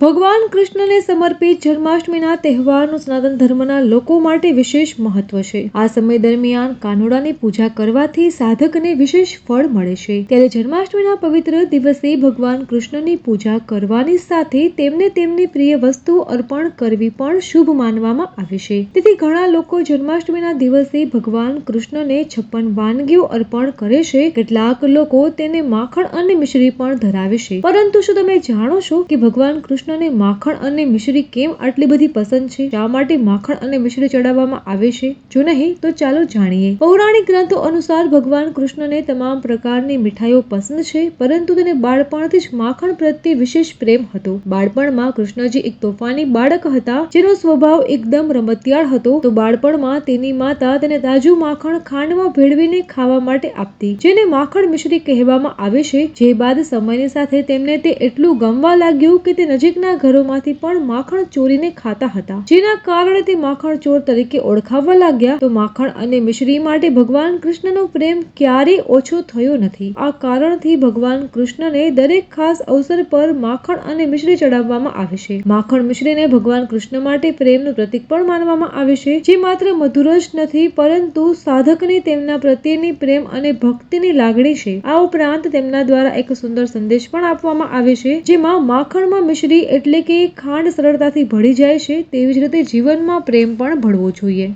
ભગવાન કૃષ્ણને સમર્પિત જન્માષ્ટમીના તહેવારનું સનાતન ધર્મના લોકો માટે વિશેષ મહત્વ છે. આ સમય દરમિયાન કાનોડાની પૂજા કરવાથી સાધકને વિશેષ ફળ મળે છે. ત્યારે જન્માષ્ટમીના પવિત્ર દિવસે ભગવાન કૃષ્ણની પૂજા કરવાની સાથે તેમને તેમની પ્રિય વસ્તુ અર્પણ કરવી પણ શુભ માનવામાં આવે છે. તેથી ઘણા લોકો જન્માષ્ટમીના દિવસે ભગવાન કૃષ્ણને છપ્પન વાનગીઓ અર્પણ કરે છે. કેટલાક લોકો તેને માખણ અને મિશ્રી પણ ધરાવે છે. પરંતુ શું તમે જાણો છો કે ભગવાન કૃષ્ણને માખણ અને મિશ્રી કેમ આટલી બધી પસંદ છે? શા માટે માખણ અને મિશ્રી ચડાવવામાં આવે છે? જો નહીં, તો ચાલો જાણીએ. પૌરાણિક ગ્રંથો અનુસાર ભગવાન કૃષ્ણને તમામ પ્રકારની મીઠાઈઓ પસંદ છે, પરંતુ તેને બાળપણથી જ માખણ પ્રત્યે વિશેષ પ્રેમ હતો. બાળપણમાં કૃષ્ણજી એક તોફાની બાળક હતા, જેનો સ્વભાવ એકદમ રમતિયાળ હતો. તો બાળપણમાં તેની માતા તેને તાજું માખણ ખાંડમાં ભેળવીને ખાવા માટે આપતી, જેને માખણ મિશ્રી કહેવામાં આવે છે. જે બાદ સમયની સાથે તેમને તે એટલું ગમવા લાગ્યું કે તે નજીકના ઘરોમાંથી પણ માખણ ચોરીને ખાતા હતા. જેના કારણે તે માખણ ચોર તરીકે ઓળખાવા લાગ્યા. તો માખણ અને મિશ્રી માટે ભગવાન કૃષ્ણનો પ્રેમ ક્યારેય ઓછો થયો નથી. આ કારણથી ભગવાન કૃષ્ણને દરેક ખાસ અવસર પર માખણ અને મિશ્રી ચડાવવામાં આવે છે. માખણ મિશ્રીને ભગવાન કૃષ્ણ માટે પ્રેમનું પ્રતીક પણ માનવામાં આવે છે. જે માત્ર મધુર જ નથી, પરંતુ સાધકને તેમના પ્રત્યેની પ્રેમ અને ભક્તિની લાગણી છે. આ ઉપરાંત તેમના દ્વારા એક સુંદર સંદેશ પણ આપવામાં આવે છે, જેમાં માખણમાં મિશ્રી એટલે કે ખાંડ સરળતાથી ભળી જાય છે, તેવી જ રીતે જીવનમાં પ્રેમ પણ ભળવો જોઈએ.